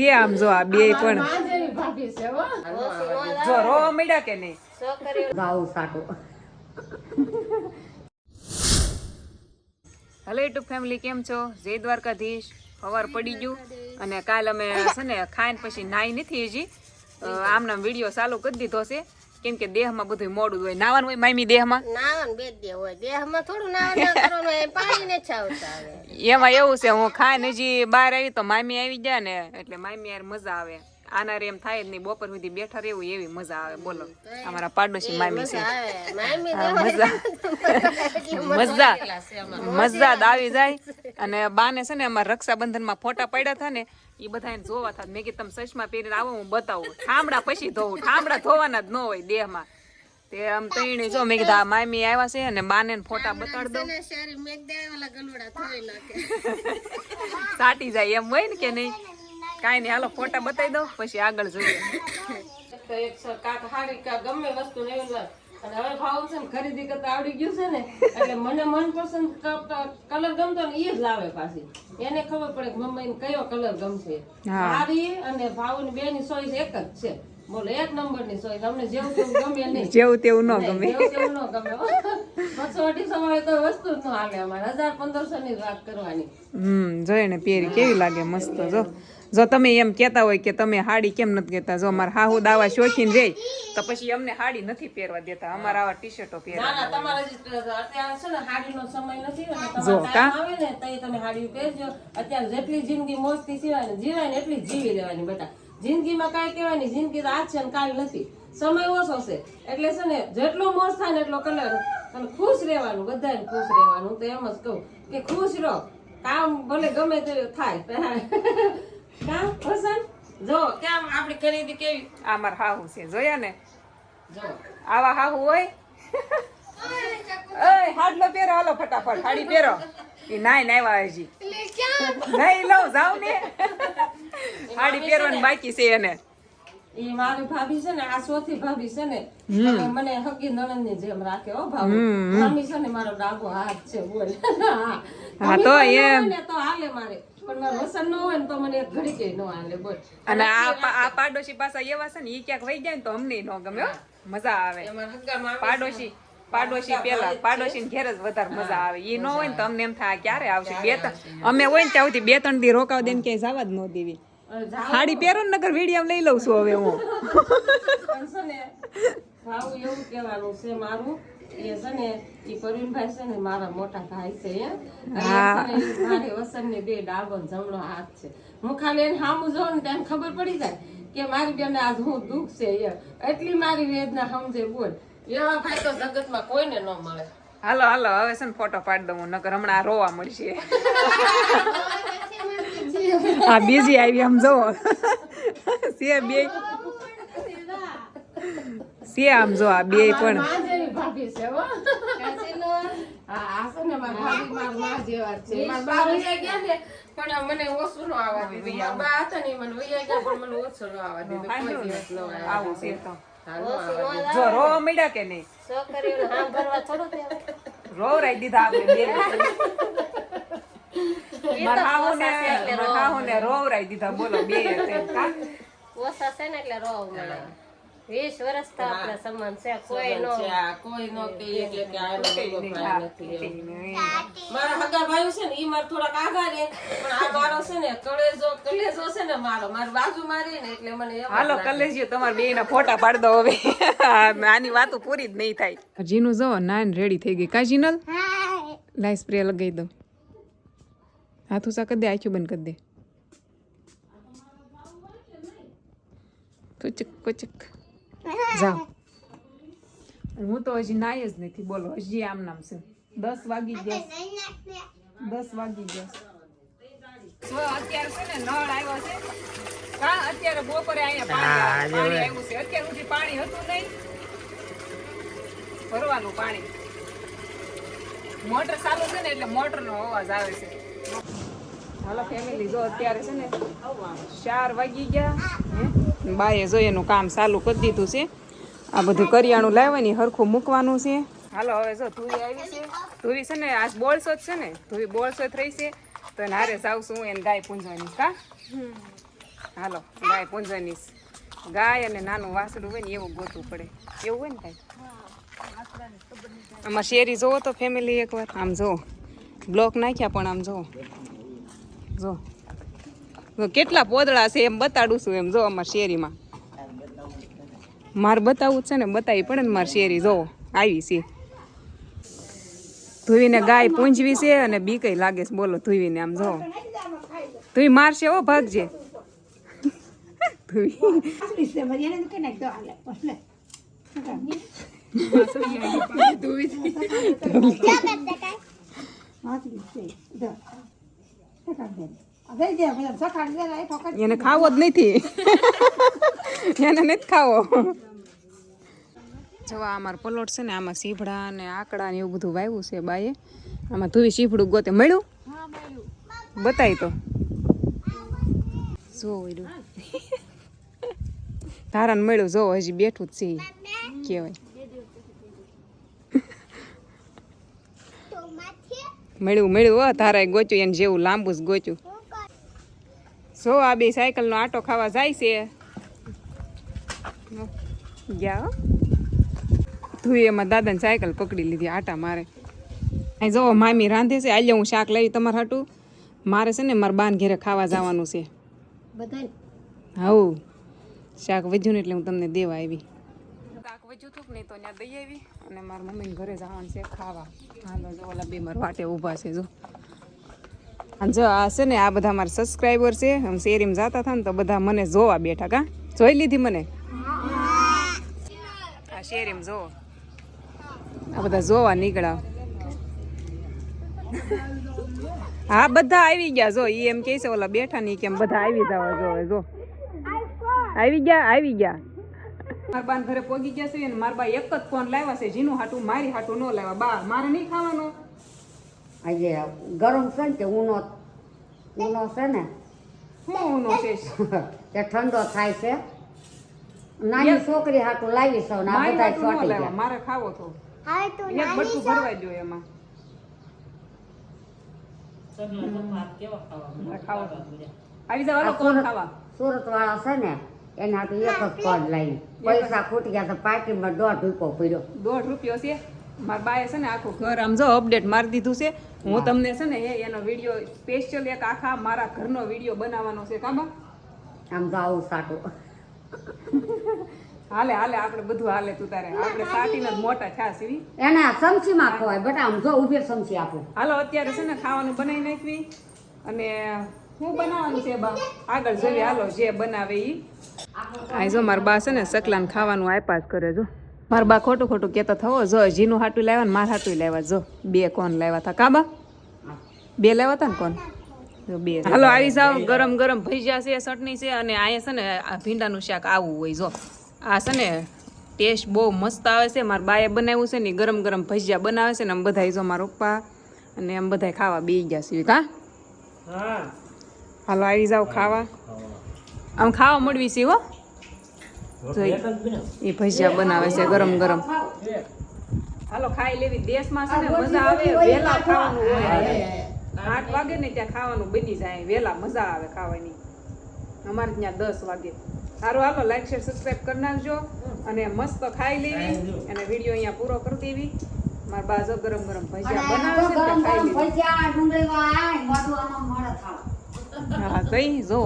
કે આમ જો આ બે પણ. જો રોવા મળ્યા કે નહીં? ગાઉ સાટો. હલો યુટ્યુબ ફેમિલી કેમ છો? જય દ્વારકાધીશ. સવાર પડી ગયું. અને કાલ અમે છે ને ખાઈને પછી નાઈ નથી હજી. આમના વીડિયો ચાલુ કરી દીધો છે. કેમ કે દેહમાં બધું મોડું હોય. નાવાનું હોય મામી દેહમાં? નાવાનું બે દે હોય. દેહમાં થોડું નાવાનું કરવાનું હોય પાણી ને છાવતા આવે એમાં એવું છે હું ખાન હજી બહાર આવી તો મામી આવી ગયા ને એટલે મામી યાર મજા આવે. આના રે એમ થાય જ નહીં. બપોર સુધી બેઠા રહેવું એવી મજા આવે. બોલો. અમારા પાડોશી મામી છે. મજા મજા. મજા. જ આવી જાય. અને બાને છે ને અમારા રક્ષાબંધનમાં ફોટા પડ્યા હતા ને એ બધા એને જોવા હતા મેં કીધું તમે ચશ્મા પહેરીને આવો હું બતાવું. ઠામડા પછી ધોવું. ઠામડા ધોવાના જ ન હોય દેહમાં. તે આમ તઈને જો મેં કીધા મામી આવ્યા છે અને બાને ફોટા બતાડી દઉં. સાટી જાય એમ હોય ને કે નહીં? કાંઈ નહીં હાલો ફોટા બતાવી દો પછી આગળ જોઈએ. તો એક કાંક હારી કાંક ગમે વસ્તુ ને એવી અને હવે ભાવ છે ને ખરીદી કરતા આવડી ગયું છે ને એટલે મને મનપસંદ કલર ગમતો ને એ જ લાવે પાછી. એને ખબર પડે કે મમ્મી કયો કલર ગમશે. હારી અને ભાવની બે ની ચોઈસ એક જ છે. બોલો એક નંબરની ચોઈસ અમને જેવું તેવું ગમે નહીં. જેવું તેવું ન ગમે. જેવું તેવું ન ગમે બસો અઢીસો વાળી કોઈ વસ્તુ ન હાલે અમારે. હજાર પંદરસો ની જ વાત કરવાની. હમ જોઈએ ને પેરી કેવી લાગે મસ્ત જો. જો તમે એમ કહેતા હોય કે તમે હાડી કેમ નથી કહેતા? જો અમારા હાહુ દાવા શોખીન રે તો પછી અમને હાડી નથી પહેરવા દેતા. અમારા આવા ટી શર્ટો પહેરવા ના તમારા અત્યારે છે ને હાડીનો સમય નથી જો, કા? આવે ને તઈ તમે હાડી પહેરજો. અત્યારે જેટલી જિંદગી મોજથી સિવાય ને જીવાય ને એટલી જીવી લેવાની બેટા જિંદગીમાં કાંઈ કહેવાય નહીં જિંદગી તો આજ છે ને કાલ નથી. સમય ઓછો છે. એટલે છે ને જેટલો મોસ થાય ને એટલો કલર અને ખુશ રહેવાનું બધાને ખુશ રહેવાનું. તો એમ જ કહું કે ખુશ રહો. કામ ભલે ગમે તે થાય કામ પસંદ જો કેમ આપણી ખરીદી કેવી? આ મારા હાહુ છે. જોયા ને? જો. આવા હાહુ હોય? ઓય હાડલો પહેરો હાલો ફટાફટ હાડી પહેરો. એ નાય નાય આવે છે નહીં લઉં જાવ ને. હાડી પહેરવાની બાકી છે એને. ઈ મારી ભાભી છે ને આ ચોથી ભાભી છે ને મને હગી નણંદની જેમ રાખે હો ભાવ મમ્મી છે ને મારો ડાબો હાથ છે બોલ. હા. હા, તો મમ્મી એમ. તો હાલે મારે. મારે વસન ન હોય તો મને ઘડી કે ન હાલે બોલ. અને આ પાડોશી પાછા એવા છે ને એ ક્યાંક વહી જાય ને તો અમને ન ગમે મજા આવે. પાડોશી. પાડોશી પેલા પાડોશી ઘેર જ વધારે મજા આવે. એ ન હોય ને તો અમને એમ થાય ક્યારે આવશે? બે ત્રણ અમે હોય ને ત્યાંથી બે ત્રણ દી રોકાવ દે ને ક્યાંય જવા જ ન દેવી. સાડી હાડી પહેરો ને નગર વીડિયો લઈ લઉં છું હવે હું. એવું કહેવાનું છે મારું એ છે ને એ પરવીનભાઈ છે ને મારા મોટા ભાઈ છે એ મારે વસન ને બે ડાબો જમણો હાથ છે. હું ખાલી એને સામું જોઉં ને ત્યારે ખબર પડી જાય કે મારી બેન આજ હું દુઃખ છે એ એટલી મારી વેદના સમજે બોલ. એવા ભાઈ તો જગતમાં કોઈને ન મળે. હાલો હાલો હવે છે ને ફોટો પાડી દઉં હું નકર હમણાં રોવા મળશે. આ બીજી આવી આમ જોવો. છે બે છે આમ જો આ બે પણ. ભાભી છે હો. હા, આવું છે તો. હા. જો રો મળ્યા કે નહીં? દેવાય. રોવરાઈ દીધા આપણે બે હાહુને રોવરાઈ દીધા બોલો બે કા ઓછા છે ને એટલે રોવ મળે. વીસ વર્ષ તો આપણે સમાન છે કોઈ નો કોઈ નો કહે એટલે કે નથી મારા હગા ભાઈ છે ને ઈ માર થોડાક આગા રે પણ આ મારો છે ને કલેજો કલેજો છે ને મારો મારી બાજુ મારી ને એટલે મને એમ હાલો કલેજો તમારે બે ના ફોટા પાડ દો હવે. આની વાતો પૂરી જ નહીં થાય. જીનું જો નાન રેડી થઈ ગઈ. કાજીનલ? લાઈ સ્પ્રે લગાવી દો હાથું સા કરી દે આંખો બંધ કરી દે. કુચક કુચક. જાઓ હું તો હજી નાય જ નથી બોલો હજી આમ નામ છે દસ વાગી ગયા દસ વાગી ગયા અત્યારે છે ને નળ આવ્યો છે કા અત્યારે બપોરે અહીંયા પાણી આવ્યું છે અત્યાર સુધી પાણી હતું નહીં ભરવાનું પાણી મોટર ચાલુ છે ને એટલે મોટર નો અવાજ આવે છે હાલો ફેમિલી જો અત્યારે છે ને ચાર વાગી ગયા હે? બાએ જો એનું કામ ચાલુ કરી દીધું છે આ બધું કરિયાણું લાવવાની હરખું મૂકવાનું છે. હાલો, હવે જો ધુવી આવી છે. ધુવી છે ને, આજ બોળસો જ છે ને ધુવી બોળસો રહી છે. તો એને હારે જાવશું એને ગાય પૂંજવાની, કા? હાલો, ગાય પૂંજવાની ગાય અને નાનું વાસડું હોય ને એવું ગોતવું પડે. એવું હોય ને કાંઈ? આમાં શેરી જોવો તો ફેમિલી એકવાર. આમ જો બ્લોક નાખ્યા પણ આમ જો. જો કેટલા પોદળા છે એમ બતાડું છું એમ, જો અમારા શેરીમાં. મારે બતાવવું જ છે ને બતાવી પડે ને મારી શેરી જોવો આવી છે. ધુવીને ગાય પૂંજવી છે અને બી કઈ લાગે છે બોલો ધુવીને આમ જો ધુવી મારશે હો ભાગજે ધુવી એને ખાવો જ નથી એને નથી ખાવો. જો આ અમારો પલોટ છે ને આમાં સીભડા ને આકડા ને એવું બધું વાવ્યું છે બાએ આમાં ધુવી સીભડું ગોતે. મળ્યું? બતાય તો. જો તારાને મળ્યું જો હજી બેઠું જ છે. કહેવાય. મળ્યું મળ્યું હો તારાએ ગોચ્યું એને જેવું લાંબુ જ ગોચ્યું. જો આ બે સાયકલનો આટો ખાવા જાય છે. ગયા હો. ધુઈ એમાં દાદાને સાયકલ પકડી લીધી આટા મારે. અહીં જો મામી રાંધે છે આજે હું શાક લઈ તમારે હાટું. મારે છે ને મારા બાન ઘેરે ખાવા જવાનું છે. હવ શાક વધ્યું ને એટલે હું તમને દેવા આવી. શાક વધ્યું હતું નહીં તો ત્યાં દઈ આવી. અને મારા મમ્મીને ઘરે જવાનું છે ખાવા. હાલો જો ઓલા બે મારા વાટે ઊભા છે જો. જો આ છે ને, આ બધા મારા સબસ્ક્રાઈબર છે, આમ શેરીમાં જતા હતા ને તો બધા મને જોવા બેઠા કા? જોઈ લીધી મને? આ શેરીમાં જોવો. આ બધા જોવા નીકળ્યા. હા, બધા આવી ગયા. જો એ એમ કહે છે, ઓલા બેઠા નહીં કેમ બધા આવી જવા જો જો. આવી ગયા આવી ગયા. મારા બાન ઘરે પોગી ગયા છે મારા બા એક જ ફોન લાવ્યા છે, જીનું હાટું, મારી હાટું ન લાવ્યા. બા, મારે નહીં ખાવાનું. આજે ગરમ છે ને તે ઉનો ઉનો છે ને? હું નો છે તે ઠંડો થાય છે. નાની છોકરી હાટું લાવી છે ને આ બધા ગયા મારે ખાવો તો. બટકું ભરવા એમાં. તો. કોણ ખાવા. સુરત વાળા છે ને એના એક જ પડ લાવી પૈસા ખૂટી ગયા તો પાર્ટીમાં દોઢ રૂપિયો પડ્યો દોઢ રૂપિયો છે? મારા બાએ છે ને આખું ઘર આમ જો અપડેટ મારી દીધું છે. હું તમને છે ને એ એનો વીડિયો સ્પેશિયલ એક આખા મારા ઘરનો વીડિયો બનાવવાનો છે કાબા આમ જાવ સાટો. હાલે હાલે આપણે બધું હાલે તું તારે. આપણે સાટીને જ મોટા છા સીવી એને સમસીમાં ખવાય બટા આમ જો ઊભી સમસી આપું. હાલો અત્યારે છે ને ખાવાનું બનાવી નાખવી. અને શું બનાવવાનું છે બા? આગળ જોઈએ હાલો જે બનાવે એ આ જો મારા બા છે ને સકલાને ખાવાનું આપ્યા જ કરે જો. મારા બા ખોટું ખોટું કહેતો થવો જો જીનું હાટું લાવ્યા ને મારા હાટું લાવ્યા. જો બે કોણ લાવ્યા હતા. કાબા બે? લાવ્યા હતા ને કોણ જો બે. હાલો આવી જાવ ગરમ ગરમ ભજીયા છે ચટણી છે અને અહીંયા છે ને આ ભીંડાનું શાક આવું હોય. જો આ છે ને ટેસ્ટ બહુ મસ્ત આવે છે. મારા બાએ બનાવ્યું છે ને ગરમ ગરમ ભજીયા બનાવે છે ને આમ બધા જો મારા પપ્પા અને આમ બધા ખાવા બે ગયા છે. કા? હાલો આવી જાવ ખાવા. આમ ખાવા મળવી છે હો. એ ભજીયા બનાવે છે ગરમ ગરમ. હાલો ખાઈ લેવી. દેશમાં છે ને મજા આવે વેલા ખાવાનું હોય. આઠ વાગે ને ત્યાં ખાવાનું બની જાય વેલા મજા આવે ખાવાની. અમારે ત્યાં દસ વાગે. સારું હાલો લાઈક શેર સબસ્ક્રાઈબ કરી નાખજો અને મસ્ત ખાઈ લેવી અને વીડિયો અહીંયા પૂરો કરી દેવી. મારા બાજો ગરમ ગરમ ભજીયા બનાવે છે ને ત્યાં ખાઈ ખાવા હા કઈ જો.